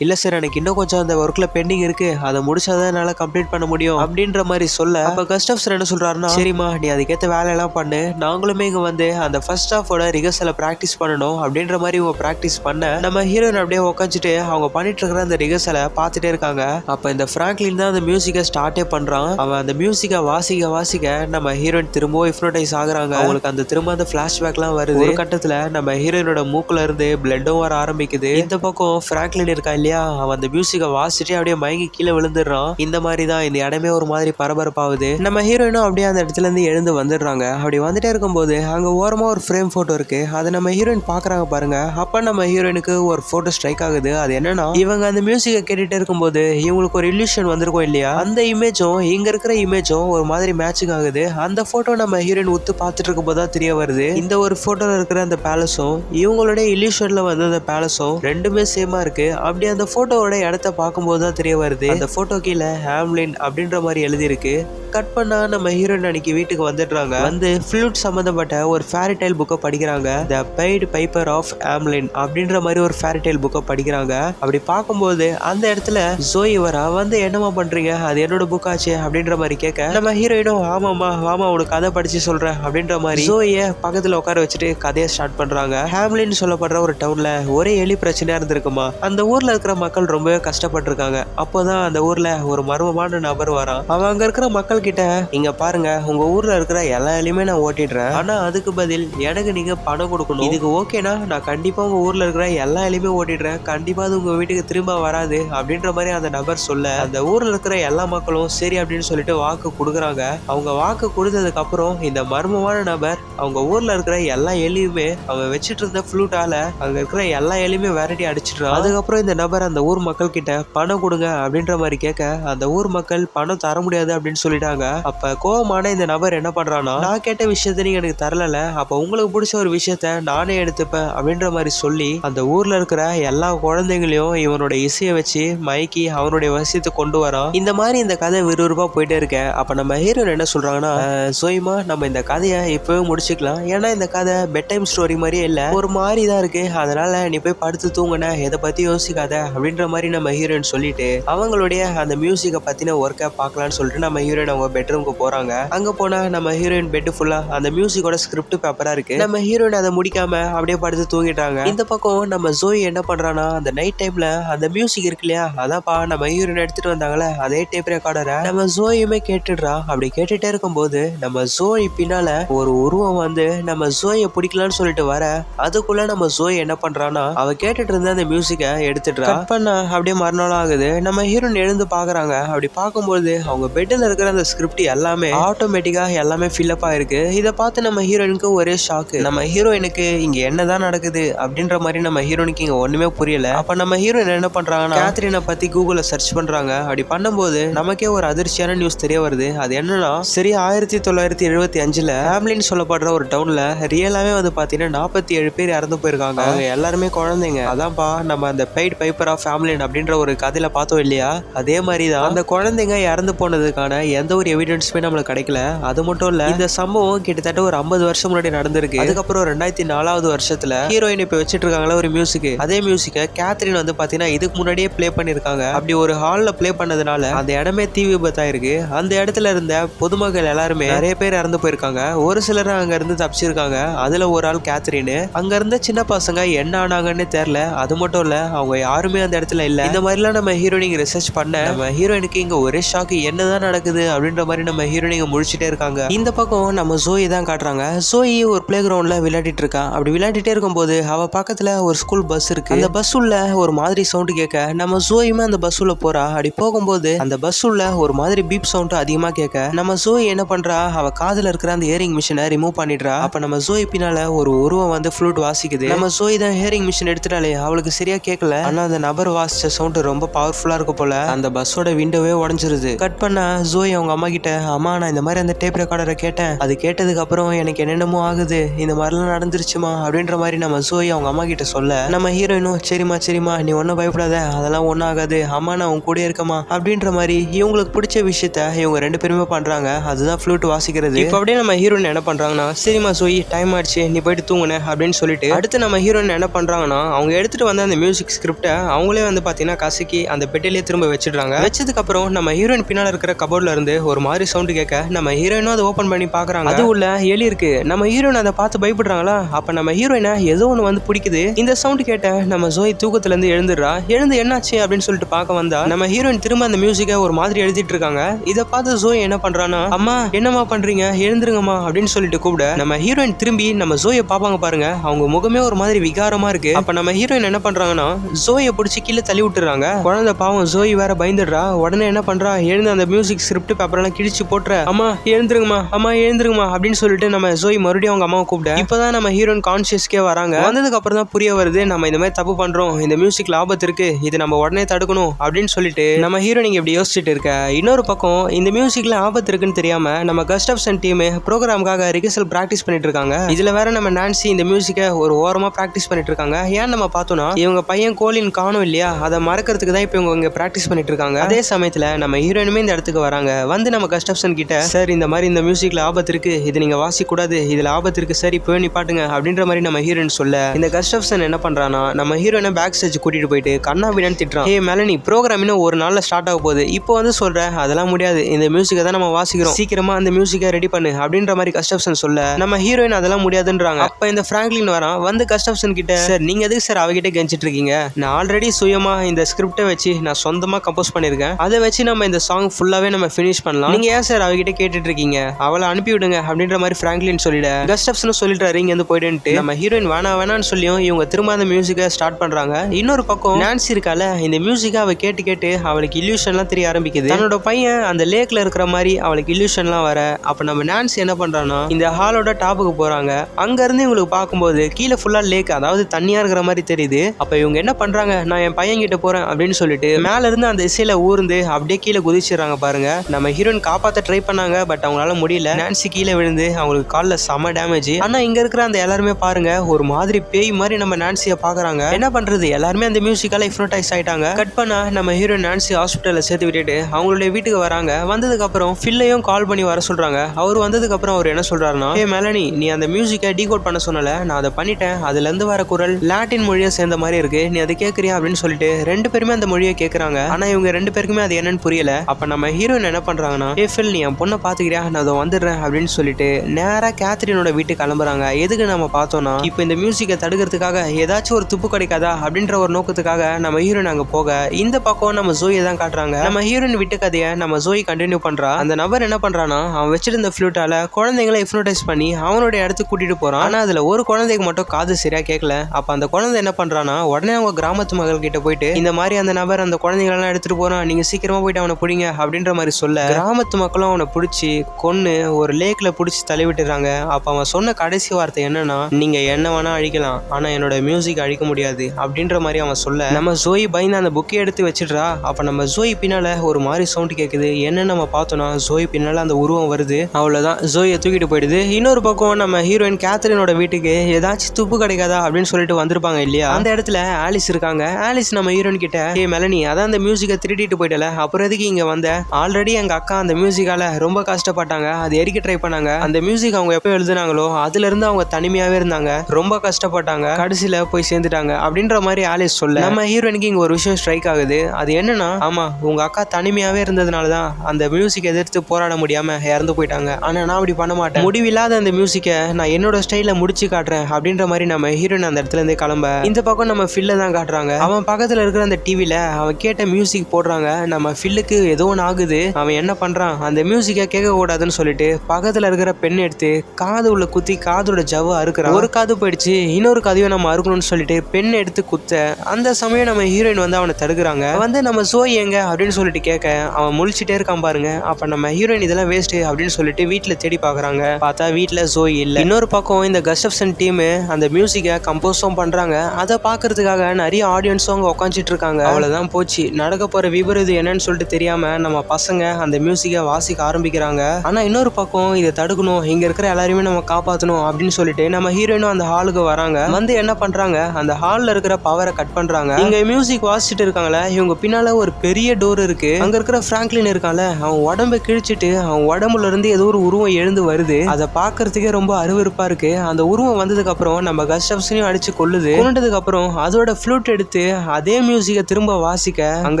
இல்லை சார் எனக்கு இன்னும் கொஞ்சம் அந்த ஒர்க்கில் பெண்டிங் இருக்குது அதை முடிச்சாதான் என்னால் கம்ப்ளீட் பண்ண முடியும். அப்படின்ற மாதிரி சொல்ல அப்போ கஸ்டப் சார் என்ன சொல்கிறாருன்னா சரிம்மா நீ அதுக்கேற்ற வேலையெல்லாம் பண்ணு. நாங்களுமே இங்கே வந்து அந்த ஃபர்ஸ்ட் ஆஃபோட ரிகர்சலை ப்ராக்டிஸ் பண்ணணும். அப்படின்ற மாதிரி இவங்க ப்ராக்டிஸ் பண்ண நம்ம ஹீரோயின் அப்படியே உட்காந்துட்டு அவங்க பண்ணிட்டு இருக்கிற அந்த ரிகர்சலை பார்த்துட்டே இருக்காங்க. அப்போ இந்த ஃப்ராங்க்லின் தான் அந்த மியூசிக்கை ஸ்டார்ட்டே பண்ணுறான் அவன் அந்த மியூசிக்கை வாசிக்க வாசிக்க நம்ம ஹீரோயின் திரும்பவும் இஃப்னோட்டைஸ் ஆகுறாங்க. அவங்களுக்கு அந்த திரும்ப அந்த ஃப்ளாஷ்பேக்லாம் வருது. ஒரு கட்டத்தில் நம்ம ஹீரோயினோட மூக்கில் இருந்து பிளட்டும் வர ஆரம்பிக்குது. இந்த பக்கம் ஃப்ராங்க்லின் இருக்கா இல்லையா? அவன் அந்த மியூசிக்கை வாசிச்சுட்டு அப்படியே மயங்கி கீழே விழுந்துடுறான். இந்த மாதிரி தான் இந்த இடமே ஒரு மாதிரி பரபரப்பாகுது. நம்ம ஹீரோயினும் அப்படியே அந்த இடத்துல இருந்து எழுந்து வந்துடுறாங்க. அப்படி வந்துட்டே இருக்கும்போது அங்கே ஓரமாக ஒரு ஃப்ரேம் ஃபோட்டோ இருக்கு. அதை நம்ம ஹீரோயின் பார்க்குறாங்க பாருங்க. அப்போ நம்ம ஹீரோயினுக்கு ஒரு ஃபோட்டோ ஸ்ட்ரைக் ஆகுது. அது என்னன்னா இவங்க அந்த மியூசிக்கை கேட்டுட்டே இருக்கும்போது இவங்களுக்கு ஒரு இல்யூஷன் வந்திருக்கும் இல்லையா? அந்த இமேஜும் இங்கே இருக்கிற இமேஜும் ஒரு மாதிரி மேட்சிங் ஆகுது. அந்த ஃபோட்டோ நம்ம ஹீரோயின் உத்து பார்த்துட்டு இருக்கும்போது தான் தெரிய வருது. இந்த ஒரு ஃபோட்டோவில் இருக்கிற அந்த பேலஸும் இவங்களுடைய இல்யூஷனில் வந்த அந்த பேலஸும் ரெண்டுமே சேமா இருக்கு. அப்படியே அந்த போட்டோவோட இடத்த பார்க்கும்போது தான் தெரிய வருது. அந்த போட்டோ கீழே ஹேம்லின் அப்படின்ற மாதிரி எழுதியிருக்கு. கட் பண்ணா நம்ம ஹீரோயின் அன்னைக்கு வீட்டுக்கு வந்துடுறாங்க. வந்து ஃப்ளூட் சம்மந்தப்பட்ட ஒரு ஃபேரிடைல் புக்கை படிக்கிறாங்க. The pied piper of Hamelin அப்படின்ற மாதிரி ஒரு ஃபேரிடைல் புக்கை படிக்கிறாங்க. அப்படி பார்க்கும்போது அந்த இடத்துல ஜோய் வரா வந்து என்னமா பண்றீங்க? அது என்னோட புக் ஆச்சு? அப்படின்ற மாதிரி கேட்க நம்ம ஹீரோயினும் ஆமாமா ஆமா உனக்கு கதை படிச்சு சொல்றேன். அப்படின்ற மாதிரி ஜோய பக்கத்துல உட்கார வச்சுட்டு கதையை ஸ்டார்ட் பண்றாங்க. ஹேம்லின் சொல்லப்படுற ஒரு டவுன்ல ஒரே எலி பிரச்சனையா இருந்திருக்குமா? அந்த ஊர்ல இருக்கிற இருக்கிற மக்கள் ரொம்பவே கஷ்டப்பட்டிருக்காங்க. அப்போதான் அந்த ஊர்ல ஒரு மர்மமான நபர் வரான். அவன் அங்க இருக்கிற மக்கள் கிட்ட இங்க பாருங்க உங்க ஊர்ல இருக்கிற எல்லா எலியுமே நான் ஓட்டிடுறேன். ஆனா அதுக்கு பதில் எனக்கு நீங்க பணம் கொடுக்கணும். இதுக்கு ஓகேனா நான் கண்டிப்பா உங்க ஊர்ல இருக்கிற எல்லா எலியுமே ஓட்டிடுறேன். கண்டிப்பா அது உங்க வீட்டுக்கு திரும்ப வராது. அப்படின்ற மாதிரி அந்த நபர் சொல்ல அந்த ஊர்ல இருக்கிற எல்லா மக்களும் சரி அப்படின்னு சொல்லிட்டு வாக்கு கொடுக்குறாங்க. அவங்க வாக்கு கொடுத்ததுக்கு அப்புறம் இந்த மர்மமான நபர் அவங்க ஊர்ல இருக்கிற எல்லா எலியுமே அவன் வச்சிட்டு இருந்த ஃப்ளூட்டால அங்க இருக்கிற எல்லா எலியுமே விரட்டி அடிச்சிடுறான். அதுக்கப்புறம் இந்த நபர் அந்த ஊர் மக்கள் கிட்ட பணம் கொடுங்க அப்படின்ற மாதிரி கேட்க அந்த ஊர் மக்கள் பணம் தர முடியாது அப்படின்னு சொல்லிட்டாங்க. அப்ப கோபமான இந்த நபர் என்ன பண்றான்னா நான் கேட்ட விஷயத்த நீங்க எனக்கு தரல அப்ப உங்களுக்கு பிடிச்ச ஒரு விஷயத்த நானே எடுத்துப்பேன் அப்படின்ற மாதிரி சொல்லி அந்த ஊர்ல இருக்கிற எல்லா குழந்தைங்களையும் இவனோட இசையை வச்சு மயக்கி அவனுடைய வசியத்தை கொண்டு வரான். இந்த மாதிரி இந்த கதை விறுவிறுப்பா போயிட்டே இருக்கேன் அப்ப நம்ம ஹீரோயின் என்ன சொல்றாங்கன்னா "அஹ், நம்ம இந்த கதையை இப்பவே முடிச்சுக்கலாம். ஏன்னா இந்த கதை பெட் டைம் ஸ்டோரி மாதிரியே இல்ல. ஒரு மாதிரி தான் இருக்கு. அதனால நீ போய் படுத்து தூங்கின. எதை பத்தி யோசிக்காத. அப்படின்ற மாதிரி நம்ம ஹீரோயின் சொல்லிட்டு அவங்களுடைய அந்த மியூசிக்கை பத்தின ஒர்க்கை பார்க்கலாம்னு சொல்லிட்டு நம்ம ஹீரோயின் அவங்க பெட்ரூமுக்கு போறாங்க. அங்க போனா நம்ம ஹீரோயின் பெட் ஃபுல்லா அந்த மியூசிக்கோட ஸ்கிரிப்ட் பேப்பரா இருக்கு. நம்ம ஹீரோயின் அதை முடிக்காம அப்படியே படுத்து தூங்கிட்டாங்க இந்த பக்கம் நம்ம ஜோய் என்ன பண்றானா அந்த நைட் டைம்ல அந்த மியூசிக் இருக்கு இல்லையா? அதான்ப்பா நம்ம ஹீரோயின் எடுத்துட்டு வந்தாங்களே அதே டேப் ரெக்கார்டரை நம்ம ஜோயுமே கேட்டுடுறா. அப்படி கேட்டுட்டே இருக்கும்போது நம்ம ஜோய் பின்னால ஒரு உருவம் வந்து நம்ம ஜோயை பிடிக்கலாம்னு சொல்லிட்டு வர அதுக்குள்ள நம்ம ஜோய் என்ன பண்றானா அவ கேட்டுட்டு இருந்த அந்த மியூசிக்கை எடுத்துடுறா. கட் பண்ண அப்படியே மறுநாள் ஆகுது. நம்ம ஹீரோயின் எழுந்து பாக்குறாங்க. அப்படி பார்க்கும்போது அவங்க பெட்டில் இருக்கிற அந்த ஸ்கிரிப்ட் எல்லாமே ஆட்டோமேட்டிக்கா எல்லாமே ஃபில்அப் ஆயிருக்கு. இதை பார்த்து நம்ம ஹீரோயினுக்கு ஒரே ஷாக்கு நம்ம ஹீரோயினுக்கு இங்க என்னதான் நடக்குது அப்படின்ற மாதிரி நம்ம ஹீரோயினுக்கு இங்க ஒண்ணுமே புரியல. அப்ப நம்ம ஹீரோயின் என்ன பண்றாங்கன்னா கேத்ரினை பத்தி கூகுள்ல சர்ச் பண்றாங்க. அப்படி பண்ணும்போது நமக்கே ஒரு அதிர்ச்சியான நியூஸ் தெரிய வருது. அது என்னன்னா சரி ஆயிரத்தி தொள்ளாயிரத்தி எழுபத்தி அஞ்சுல ஃபேமிலின்னு சொல்லப்படுற ஒரு டவுன்ல ரியலாவே வந்து பாத்தீங்கன்னா நாற்பத்தி ஏழு பேர் இறந்து போயிருக்காங்க. அவங்க எல்லாருமே குழந்தைங்க. அதான்ப்பா நம்ம அந்த பெய்ட் பைப்பர் ஆஃப் ஃபேமிலின் அப்படின்ற ஒரு கதையில பார்த்தோம் இல்லையா? அதே மாதிரி தான் அந்த குழந்தைங்க இறந்து போனதுக்கான எந்த ஒரு எவிடன்ஸுமே நம்மளுக்கு கிடைக்கல. அது மட்டும் இல்ல இந்த சம்பவம் கிட்டத்தட்ட ஒரு ஐம்பது வருஷம் முன்னாடி நடந்திருக்கு. அதுக்கப்புறம் ரெண்டாயிரத்தி நாலாவது வருஷத்துல ஹீரோயின் இப்ப வச்சுட்டு இருக்காங்களா ஒரு மியூசிக் அதே மியூசிக்கை கேத்ரின் வந்து பாத்தீங்கன்னா இதுக்கு முன்னாடியே ப்ளே பண்ணிருக்காங்க அப்படி ஒரு ஹால்ல ப்ளே பண்ணதுனால அந்த இடமே தீ விபத்தாயிருக்கு. அந்த இடத்துல இருந்த பொதுமக்கள் எல்லாருமே நிறைய பேர் இறந்து போயிருக்காங்க. ஒரு சிலர் அங்க இருந்து தப்பிச்சிருக்காங்க. அதுல ஒரு ஆள் கேத்ரின் அங்க இருந்த சின்ன பசங்க என்ன ஆனாங்கன்னு தெரியல. அது மட்டும் இல்ல அவங்க யாரும் அந்த இடத்துல இல்ல. இந்த மாதிரிலாம் நம்ம ஹீரோயினிங் ரிசர்ச் பண்ண நம்ம ஹீரோயினுக்கு இங்க ஒரே ஷாக்கு என்னதான் நடக்குது அப்படின்ற மாதிரி நம்ம ஹீரோயினிங்க முடிச்சுட்டே இருக்காங்க. இந்த பக்கம் நம்ம ஜோயி தான் காட்டுறாங்க. ஜோயி ஒரு பிளே கிரவுண்ட்ல விளையாடிட்டு இருக்கா. அப்படி விளையாடிட்டே இருக்கும்போது அவ பக்கத்துல ஒரு ஸ்கூல் பஸ் இருக்கு. அந்த பஸ் உள்ள ஒரு மாதிரி சவுண்ட் கேட்க நம்ம ஜோயுமே அந்த பஸ் உள்ள போறா. அப்படி போகும்போது அந்த பஸ் உள்ள ஒரு மாதிரி பீப் சவுண்ட் அதிகமா கேட்க நம்ம ஜோயி என்ன பண்றா? அவ காதுல இருக்கிற அந்த ஹியரிங் மிஷினை ரிமூவ் பண்ணிடுறா. அப்ப நம்ம ஜோயி பின்னால ஒரு உருவம் வந்து ஃப்ளூட் வாசிக்குது. நம்ம ஜோயி தான் ஹியரிங் மிஷின் எடுத்துட்டாலே அவளுக்கு சரியா கேட்கல. ஆனா அந்த நபர் வாசிச்ச சவுண்ட் ரொம்ப பவர்ஃபுல்லா இருக்க போல அந்த பஸ்ஸோட விண்டோவே உடஞ்சிருது. கட் பண்ண ஜோய் அவங்க அம்மா கிட்ட அம்மா நான் இந்த மாதிரி அந்த டேப் ரெக்கார்டரை கேட்டேன். அது கேட்டதுக்கு அப்புறம் எனக்கு என்னென்னமோ ஆகுது. இந்த மாதிரிலாம் நடந்துருச்சுமா? அப்படின்ற மாதிரி நம்ம ஜோய் அவங்க அம்மா கிட்ட சொல்ல நம்ம ஹீரோயினும் சரிம்மா சரிம்மா நீ ஒன்றும் பயப்படாத. அதெல்லாம் ஒன்றும் ஆகாது. அம்மா நான் உன் கூட இருக்கமா அப்படின்ற மாதிரி இவங்களுக்கு பிடிச்ச விஷயத்த இவங்க ரெண்டு பேருமே பண்றாங்க. அதுதான் ஃப்ளூட் வாசிக்கிறது. இப்போ அப்படியே நம்ம ஹீரோயின் என்ன பண்றாங்கன்னா சரிம்மா ஜோய் டைம் ஆயிடுச்சு நீ போயிட்டு தூங்குன அப்படின்னு சொல்லிட்டு அடுத்து நம்ம ஹீரோயின் என்ன பண்றாங்கன்னா அவங்க எடுத்துட்டு வந்த அந்த மியூசிக் ஸ்கிரிப்டை அவங்களே வந்து பார்த்தீங்கன்னா கசக்கி அந்த பெட்டிலே திரும்ப வச்சிடுறாங்க. வச்சதுக்கு அப்புறம் நம்ம ஹீரோயின் பின்னால் இருக்கிற கபோர்ட்ல இருந்து ஒரு மாதிரி சவுண்டு கேட்க நம்ம ஹீரோயினும் அதை ஓப்பன் பண்ணி பார்க்குறாங்க அது உள்ள எலி இருக்கு. நம்ம ஹீரோயின் அதை பார்த்து பயப்படுறாங்களா? அப்போ நம்ம ஹீரோயினை ஏதோ ஒன்று வந்து பிடிக்குது. இந்த சவுண்டு கேட்ட நம்ம ஜோய் தூக்கத்துலேருந்து எழுந்துடுறா. எழுந்து என்னாச்சு அப்படின்னு சொல்லிட்டு பார்க்க வந்தா நம்ம ஹீரோயின் திரும்ப அந்த மியூசிக்கை ஒரு மாதிரி எழுதிட்டு இருக்காங்க. இதை பார்த்து ஜோய் என்ன பண்ணுறான்னா அம்மா என்னம்மா பண்றீங்க? எழுந்துருங்கம்மா அப்படின்னு சொல்லிட்டு கூப்பிட நம்ம ஹீரோயின் திரும்பி நம்ம ஜோயை பார்ப்பாங்க பாருங்க. அவங்க முகமே ஒரு மாதிரி விகாரமா இருக்கு. அப்ப நம்ம ஹீரோயின் என்ன பண்றாங்கன்னா ஜோயை பிடிச்சி கீழே தள்ளி விட்டுறாங்க. குழந்தை பாவம் ஜோய் வேற பயந்துடுறா. உடனே என்ன பண்றா? எழுந்து அந்த மியூசிக் ஸ்கிரிப்ட் பேப்பர்லாம் கிழிச்சு போட்டுற. அம்மா எழுந்துருங்கம்மா. அம்மா எழுந்துருங்கம்மா அப்படின்னு சொல்லிட்டு நம்ம ஜோய் மறுபடியும் அவங்க அம்மாவை கூப்பிட. இப்பதான் நம்ம ஹீரோயின் கான்சியஸ்க்கே வராங்க வந்ததுக்கு அப்புறம் தான் புரிய வருது நம்ம இந்த மாதிரி தப்பு பண்றோம். இந்த மியூசிக் ஆபத்து இருக்கு. இது நம்ம உடனே தடுக்கணும் அப்படின்னு சொல்லிட்டு நம்ம ஹீரோயின் இப்படி யோசிச்சுட்டு இருக்க. இன்னொரு பக்கம் இந்த மியூசிக்ல ஆபத்து இருக்குன்னு தெரியாம நம்ம கஸ்டப்சன் டீம் ப்ரோக்ராமுக்காக ரிகர்சல் பிராக்டிஸ் பண்ணிட்டு இருக்காங்க. இதுல வேற நம்ம நான்சி இந்த மியூசிக்கை ஒரு ஓரமா பிராக்டிஸ் பண்ணிட்டு இருக்காங்க. ஏன் நம்ம பார்த்தோம்னா இவங்க பையன் கோலின் காணும் இல்லையா? அதை மறக்கிறதுக்கு தான் இப்போ இவங்க இங்கே ப்ராக்டிஸ் பண்ணிட்டு இருக்காங்க. அதே சமயத்தில் நம்ம ஹீரோயினுமே இந்த இடத்துக்கு வராங்க. வந்து நம்ம கஸ்டப்சன் கிட்ட சார் இந்த மாதிரி இந்த மியூசிக்கில் ஆபத்து இருக்கு. இது நீங்கள் வாசிக்க கூடாது ஆபத்து இருக்கு. சரி போய் பாட்டுங்க. அப்படின்ற மாதிரி நம்ம ஹீரோயின் சொல்ல இந்த கஸ்டப்சன் என்ன பண்ணுறான்னா நம்ம ஹீரோயினை பேக் ஸ்டேஜ் கூட்டிட்டு போயிட்டு கண்ணா விடான்னு திட்டுறான். ஏ மெலனி ப்ரோக்ராம் இன்னும் ஒரு நாளில் ஸ்டார்ட் ஆக போகுது. இப்போ வந்து சொல்ற அதெல்லாம் முடியாது. இந்த மியூசிக்கை தான் நம்ம வாசிக்கிறோம். சீக்கிரமா அந்த மியூசிக்கை ரெடி பண்ணு. அப்படின்ற மாதிரி கஸ்டப்சன் சொல்ல நம்ம ஹீரோயின் அதெல்லாம் முடியாதுன்றாங்க. அப்ப இந்த பிராங்க்லின் வரான். வந்து கஸ்டப்சன் கிட்ட சார் நீங்க எதுக்கு சார் அவகிட்ட கெஞ்சிட்டு இருக்கீங்க? நான் ஆல்ரெடி சுயமாக இந்த ஸ்கிரிப்டை வச்சு நான் சொந்தமாக கம்போஸ் பண்ணியிருக்கேன். அதை வச்சு நம்ம இந்த சாங் ஃபுல்லாகவே நம்ம ஃபினிஷ் பண்ணலாம். நீங்கள் ஏன் சார் அவகிட்ட கேட்டுட்டு இருக்கீங்க அவளை அனுப்பி விடுங்க அப்படின்ற மாதிரி ஃப்ராங்க்லின் சொல்லிட. கஸ்டப்சன் சொல்லிட்டாரு இங்கே வந்து போயிடுன்ட்டு. நம்ம ஹீரோயின் வேணா வேணான்னு சொல்லியும் இவங்க திரும்ப அந்த மியூசிக்கை ஸ்டார்ட் பண்ணுறாங்க இன்னொரு பக்கம் நான்சி இருக்கால இந்த மியூசிக்கை அவள் கேட்டு கேட்டு அவளுக்கு இல்யூஷன்லாம் தெரிய ஆரம்பிக்குது. தன்னோட பையன் அந்த லேக்ல இருக்கிற மாதிரி அவளுக்கு இல்யூஷன்லாம் வர அப்போ நம்ம நான்சி என்ன பண்ணுறான்னா இந்த ஹாலோட டாப்புக்கு போகிறாங்க அங்கேருந்து இவங்களுக்கு பார்க்கும்போது கீழே ஃபுல்லாக லேக் அதாவது தண்ணியாக இருக்கிற மாதிரி தெரியுது. அப்போ இவங்க என்ன பண்ணுறாங்க நான் என் பையன் கிட்ட போறேன் அப்படின்னு சொல்லிட்டு மேல இருந்து அந்த இசையில ஊர்ந்து அப்படியே கீழே குதிச்சிடுறாங்க பாருங்க. நம்ம ஹீரோயின் காப்பாத்த ட்ரை பண்ணாங்க பட் அவங்களால முடியல. நான்சி கீழே விழுந்து அவங்களுக்கு காலில் செம டேமேஜ் ஆனா இங்க இருக்கிற அந்த எல்லாருமே பாருங்க ஒரு மாதிரி பேய் மாதிரி நம்ம நான்சியை பாக்குறாங்க. என்ன பண்றது? எல்லாருமே அந்த மியூசிக்கால ஹிப்னோடைஸ் ஆயிட்டாங்க. கட் பண்ணா நம்ம ஹீரோயின் நான்சி ஹாஸ்பிட்டல்ல சேர்த்து விட்டுட்டு அவங்களுடைய வீட்டுக்கு வராங்க. வந்ததுக்கு அப்புறம் ஃபில்லையும் கால் பண்ணி வர சொல்றாங்க. அவர் வந்ததுக்கு அப்புறம் அவர் என்ன சொல்றாருன்னா ஏ மெலனி நீ அந்த மியூசிக்கை டீகோட் பண்ண சொன்னல. நான் அதை பண்ணிட்டேன். அதுல இருந்து வர குரல் லாட்டின் மொழியை சேர்ந்த மாதிரி இருக்கு. நீ அதை கேட்கறியா அப்படின்னு சொல்லிட்டு ரெண்டு பேருமே அந்த மொழியை கேட்கறாங்க ஆனா இவங்க ரெண்டு பேருக்குமே அது என்னன்னு புரியல. அப்ப நம்ம ஹீரோயின் என்ன பண்றாங்கன்னா ஏ ஃபில் நீ என் பொண்ணை பாத்துக்கிறியா நான் அதை வந்துடுறேன் அப்படின்னு சொல்லிட்டு நேரா கேத்ரினோட வீட்டுக்கு கிளம்புறாங்க. எதுக்கு நம்ம பார்த்தோம்னா இப்போ இந்த மியூசிக்கை தடுக்கிறதுக்காக ஏதாச்சும் ஒரு துப்பு கிடைக்காதா அப்படின்ற ஒரு நோக்கத்துக்காக நம்ம ஹீரோயின் அங்க போக இந்த பக்கம் நம்ம ஜோயை தான் காட்டுறாங்க. நம்ம ஹீரோயின் விட்டு கதையை நம்ம ஜோய் கண்டினியூ பண்றா. அந்த நபர் என்ன பண்றானா அவன் வச்சிருந்த ஃப்ளூட்டால குழந்தைங்களை ஹிப்னோடைஸ் பண்ணி அவனோட இடத்துக்கு கூட்டிட்டு போறான். ஆனா அதுல ஒரு குழந்தைக்கு மட்டும் காது சரியா கேட்கல அப்ப அந்த குழந்தை என்ன பண்றானா உடனே அவங்க கிராமத்து மகள் கிட்ட போயிட்டு இந்த மாதிரி அந்த நபர் அந்த குழந்தைங்களெல்லாம் எடுத்துட்டு போறான் நீங்க சீக்கிரமா போயிட்டு அவனை பிடிங்க அப்படின்ற மாதிரி சொல்ல கிராமத்து மக்களும் அவனை பிடிச்சி கொன்னு ஒரு லேக்ல பிடிச்சி தள்ளி விட்டுறாங்க. அப்ப அவன் சொன்ன கடைசி வார்த்தை என்னன்னா நீங்க என்ன வேணா அழிக்கலாம் ஆனா என்னோட மியூசிக் அழிக்க முடியாது அப்படின்ற மாதிரி அவன் சொல்ல நம்ம ஜோய் பயந்து அந்த புக்கை எடுத்து வச்சிடுறா. அப்ப நம்ம ஜோய் பின்னால ஒரு மாதிரி சவுண்ட் கேக்குது. என்ன நம்ம பார்த்தோம்னா ஜோய் பின்னால அந்த உருவம் வருது. அவ்வளவுதான். ஜோயை தூக்கிட்டு போயிடுது. இன்னொரு பக்கம் நம்ம ஹீரோயின் கேத்ரினோட வீட்டுக்கு ஏதாச்சும் துப்பு கிடைக்காதா? அப்படின்னு சொல்லிட்டு வந்திருப்பாங்க இல்லையா? அந்த இடத்துல ஆலிஸ் இருக்காங்க. ஆலிஸ் நம்ம ஹீரோயின் கிட்ட ஏ மெலனி அதான் அந்த மியூசிக்கை திருடிட்டு போயிட்டல. அப்புறம் எதுக்கு இங்க வந்த? ஆல்ரெடி எங்க அக்கா அந்த மியூசிக்கால ரொம்ப கஷ்டப்பட்டாங்க. அது எரிக்க ட்ரை பண்ணாங்க. அந்த மியூசிக் அவங்க எப்போ எழுதுனாங்களோ அதுல இருந்து அவங்க தனிமையாவே இருந்தாங்க. ரொம்ப கஷ்டப்பட்டாங்க. கடைசியில போய் சேர்ந்துட்டாங்க. அப்படின்ற மாதிரி ஆலிஸ் சொல்ல நம்ம ஹீரோயினுக்கு இங்க ஒரு விஷயம் ஸ்ட்ரைக் ஆகுது. அது என்னன்னா ஆமா உங்க அக்கா தனிமையாவே இருந்ததுனால தான் அந்த மியூசிக் எதிர்த்து போராட முடியாம இறந்து போயிட்டாங்க. ஆனா நான் அப்படி பண்ண மாட்டேன். முடிவில்லாத அந்த மியூசிக்கை நான் என்னோட ஸ்டைல முடிச்சு காட்டுறேன். அப்படின்ற மாதிரி நம்ம ஹீரோயின் அந்த இடத்துல இருந்து கிளம்ப இந்த பக்கம் நம்ம ஃபில்ல தான் காட்டுறாங்க. அவன் பக்கத்துல இருக்கிற அந்த டிவில அவன் கேட்ட மியூசிக் போடுறாங்க. நம்ம ஃபில்லுக்கு ஏதோ ஒன்று ஆகுது. அவன் என்ன பண்றான்? அந்த மியூசிக்கை கேட்க கூடாதுன்னு சொல்லிட்டு பக்கத்துல இருக்கிற பெண் எடுத்து காது உள்ள குத்தி காதோட ஜவ்வு அறுக்கிறான். ஒரு காது போயிடுச்சு. இன்னொரு காதையும் நம்ம அறுக்கணும்னு சொல்லிட்டு பெண் எடுத்து குத்த அந்த சமயம் நம்ம ஹீரோயின் வந்து அவனை தடுக்கிறாங்க. வந்து நம்ம சோய் எங்க அப்படின்னு சொல்லிட்டு கேட்க அவன் முழிச்சிட்டே இருக்கான் பாருங்க. அப்ப நம்ம ஹீரோயின் இதெல்லாம் வேஸ்ட் அப்படின்னு சொல்லிட்டு வீட்டுல தேடி பாக்குறாங்க. பார்த்தா வீட்டுல சோய் இல்ல. இன்னொரு பக்கம் இந்த கஸ்டப்சன் டீம் அந்த மியூசிக்கை கம்போஸும் பண்றாங்க. அதை பாக்குறதுக்காக நிறைய ஆடியன்ஸும் அங்கே உட்காந்துட்டு இருக்காங்க அவ்வளோதான் போச்சு. நடக்க போகிற விபரீதம் என்னன்னு சொல்லிட்டு தெரியாம நம்ம பசங்க அந்த மியூசிக்கை வாசிக்க ஆரம்பிக்கிறாங்க. ஆனால் இன்னொரு பக்கம் இதை தடுக்கணும். இங்க இருக்கிற எல்லாரையுமே நம்ம காப்பாற்றணும் அப்படின்னு சொல்லிட்டு நம்ம ஹீரோயினும் அந்த ஹாலுக்கு வராங்க. வந்து என்ன பண்றாங்க? அந்த ஹாலில் இருக்கிற பவரை கட் பண்றாங்க. இங்க மியூசிக் வாசிச்சுட்டு இருக்காங்களே இவங்க பின்னால ஒரு பெரிய டோர் இருக்கு. அங்க இருக்கிற பிராங்க்லின் இருக்கான்ல. அவன் உடம்ப கிழிச்சிட்டு அவன் உடம்புல இருந்து ஏதோ ஒரு உருவம் எழுந்து வருது. அதை பாக்குறதுக்கே ரொம்ப அருவருப்பா இருக்கு. அந்த உருவம் வந்ததுக்கு அப்புறம் நம்ம கஸ்டப்ஸையும் அடிச்சு கொள்ளுது கொண்டதுக்கு அப்புறம் அதோட ஃப்ளூட் எடுத்து அதே மியூசிக்கை திரும்ப வாசிக்க அங்க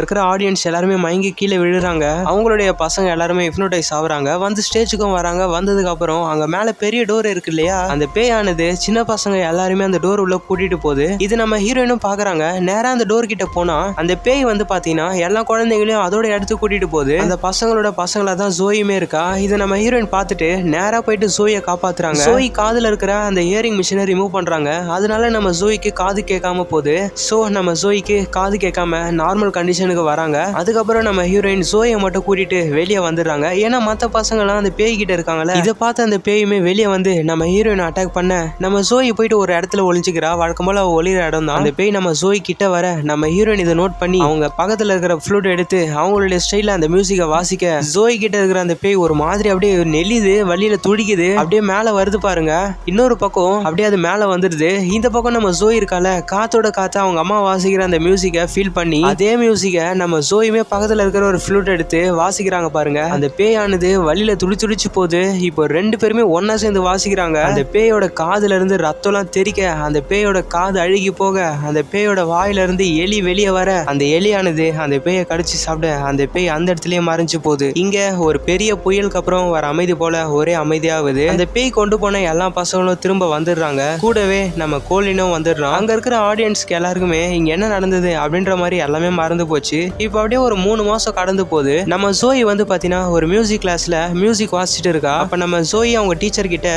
இருக்கிற ஆடியன்ஸ் எல்லாருமே மயங்கி கீழே விழுறாங்க. அவங்களுடைய பசங்க எல்லாருமே ஹிப்னோடைஸ் ஆகுறாங்க. வந்து ஸ்டேஜுக்கும் வராங்க. வந்ததுக்கு அப்புறம் அங்க மேல பெரிய டோர் இருக்கு இல்லையா? அந்த பேயானது சின்ன பசங்க எல்லாருமே அந்த டோர் உள்ள கூட்டிட்டு போகுது. இது நம்ம ஹீரோயினும் பாக்குறாங்க. நேரா அந்த டோர் கிட்ட போனா அந்த பேய் வந்து பாத்தீங்கன்னா எல்லா குழந்தைகளையும் அதோட இடத்துக்கு கூட்டிட்டு போகுது. அந்த பசங்களோட பசங்களா தான் ஜோயுமே இருக்கா? இதை நம்ம ஹீரோயின் பார்த்துட்டு நேரா போயிட்டு ஜோயை காப்பாத்துறாங்க. ஜோய் காதுல இருக்கிற அந்த ஹியரிங் மிஷினை ரிமூவ் பண்றாங்க. அதனால நம்ம ஜோய்க்கு காது கேட்காம போகுது. சோ நம்ம நம்ம ஜோய்க்கு காது கேட்காம நார்மல் கண்டிஷனுக்கு வராங்க. அதுக்கப்புறம் நம்ம ஹீரோயின் ஜோயை மட்டும் கூட்டிட்டு வெளியே வந்துடுறாங்க. ஏன்னா மற்ற பசங்களாம் அந்த பேய் கிட்ட இருக்காங்கல்ல இதை பார்த்து அந்த பேயுமே வெளியே வந்து நம்ம ஹீரோயின் அட்டாக் பண்ண நம்ம ஜோய் போயிட்டு ஒரு இடத்துல ஒளிஞ்சுக்கிறா. வழக்கம் போல ஒளிர இடம் தான். அந்த பேய் நம்ம ஜோய் கிட்ட வர நம்ம ஹீரோயின் இதை நோட் பண்ணி அவங்க பக்கத்துல இருக்கிற ஃப்ளூட் எடுத்து அவங்களுடைய ஸ்டைல அந்த மியூசிக்கை வாசிக்க ஜோய் கிட்ட இருக்கிற அந்த பேய் ஒரு மாதிரி அப்படியே நெளிது வழியில துடிக்குது. அப்படியே மேல வருது பாருங்க. இன்னொரு பக்கம் அப்படியே அது மேல வந்துடுது. இந்த பக்கம் நம்ம ஜோய் இருக்கால காத்தோட காத்த அவங்க அம்மா வாசிக்கிற அந்த மியூசிக்கை ஃபீல் பண்ணி அதே மியூசிக்கை நம்ம ஜோயுமே பக்கத்தில் இருக்கிற ஒரு ஃப்ளூட் எடுத்து வாசிக்கிறாங்க பாருங்க. அந்த பேயானது வழியில துடி துடிச்சு போகுது இப்போ ரெண்டு பேருமே ஒன்னா சேர்ந்து வாசிக்கிறாங்க. அந்த பேயோட காதுல இருந்து ரத்தம்லாம் தெறிக்க அந்த பேயோட காது அழுகி போக அந்த பேயோட வாயில இருந்து எலி வெளியே வர அந்த எலியானது அந்த பேயை கடிச்சு சாப்பிட அந்த பேய் அந்த இடத்துலயே மறைஞ்சு போகுது. இங்க ஒரு பெரிய புயலுக்கு அப்புறம் வர அமைதி போல ஒரே அமைதியாகுது. அந்த பேய் கொண்டு போன எல்லா பசங்களும் திரும்ப வந்துடுறாங்க. கூடவே நம்ம கோழினும் வந்துடுறோம். அங்க இருக்கிற ஆடியன்ஸ்க்கு எல்லாருக்குமே இங்க என்ன நடந்தது அப்படின்ற மாதிரி எல்லாமே மறந்து போச்சு. இப்போ அப்படியே ஒரு மூணு மாசம் கடந்து போகுது. நம்ம ஜோயி வந்து பாத்தீங்கன்னா ஒரு மியூசிக் கிளாஸ்ல மியூசிக் வாசிச்சுட்டு இருக்கா. அப்ப நம்ம ஜோயி அவங்க டீச்சர் கிட்ட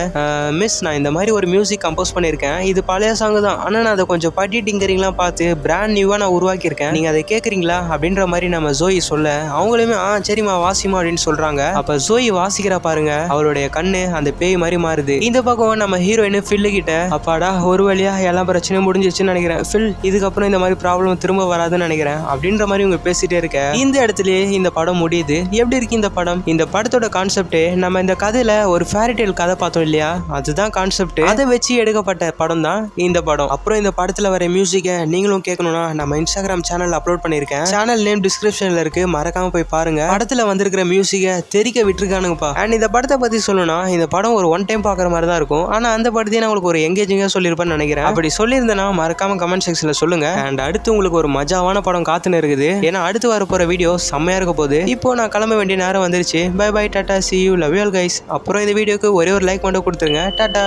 மிஸ் நான் இந்த மாதிரி ஒரு மியூசிக் கம்போஸ் பண்ணியிருக்கேன். இது பழைய சாங் தான். ஆனா நான் அதை கொஞ்சம் பட்டி டிங்கரிங்லாம் பார்த்து பிராண்ட் நியூவா நான் உருவாக்கியிருக்கேன். நீங்க அதை கேக்குறீங்களா? அப்படின்ற மாதிரி நம்ம ஜோயி சொல்ல அவங்களுமே ஆ சரிம்மா வாசிமா அப்படின்னு சொல்றாங்க. அப்ப ஜோயி வாசிக்கிறா பாருங்க அவருடைய கண்ணு அந்த பேய் மாதிரி மாறுது. இந்த பக்கம் நம்ம ஹீரோயின் ஃபில்லு கிட்ட அப்பாடா ஒரு வழியா எல்லா பிரச்சனையும் முடிஞ்சிச்சுன்னு நினைக்கிறேன். ஃபில் இதுக்கப்புறம் இதுக்கப்புறம் இந்த மாதிரி ப்ராப்ளம் திரும்ப வராதுன்னு நினைக்கிறேன். அப்படின்ற மாதிரி இவங்க பேசிட்டே இருக்க. இந்த இடத்துலயே இந்த படம் முடியுது. எப்படி இருக்கு இந்த படம்? இந்த படத்தோட கான்செப்ட் நம்ம இந்த கதையில ஒரு ஃபேரிடேல் கதை பார்த்தோம் இல்லையா? அதுதான் கான்செப்ட் அதை வச்சு எடுக்கப்பட்ட படம் தான் இந்த படம். அப்புறம் இந்த படத்துல வர மியூசிக்கை நீங்களும் கேட்கணும்னா நம்ம இன்ஸ்டாகிராம் சேனல் அப்லோட் பண்ணிருக்கேன் சேனல் நேம் டிஸ்கிரிப்ஷன்ல இருக்கு. மறக்காம போய் பாருங்க. படத்துல வந்திருக்கிற மியூசிக்கை தெரிக்க விட்டுருக்கானுங்கப்பா. அண்ட் இந்த படத்தை பத்தி சொல்லணும்னா இந்த படம் ஒரு ஒன் டைம் பாக்குற மாதிரி தான் இருக்கும். ஆனா அந்த படத்தையும் நான் உங்களுக்கு ஒரு எங்கேஜிங்கா சொல்லியிருப்பேன்னு நினைக்கிறேன். அப்படி சொல்லியிருந்தேன்னா மறக்காம கமெண்ட் செக்ஷன்ல சொல்லுங்க. அண்ட் அடுத்து உங்களுக்கு ஒரு மஜாவான படம் காத்துன்னு இருக்குது. ஏன்னா அடுத்து வர போற வீடியோ செம்மையா இருக்க போகுது. இப்போ நான் கிளம்ப வேண்டிய நேரம் வந்துருச்சு. Bye bye tata see you love you guys அப்புறம் இந்த வீடியோக்கு ஒரே ஒரு லைக் மட்டும் கொடுத்துருங்க. டாடா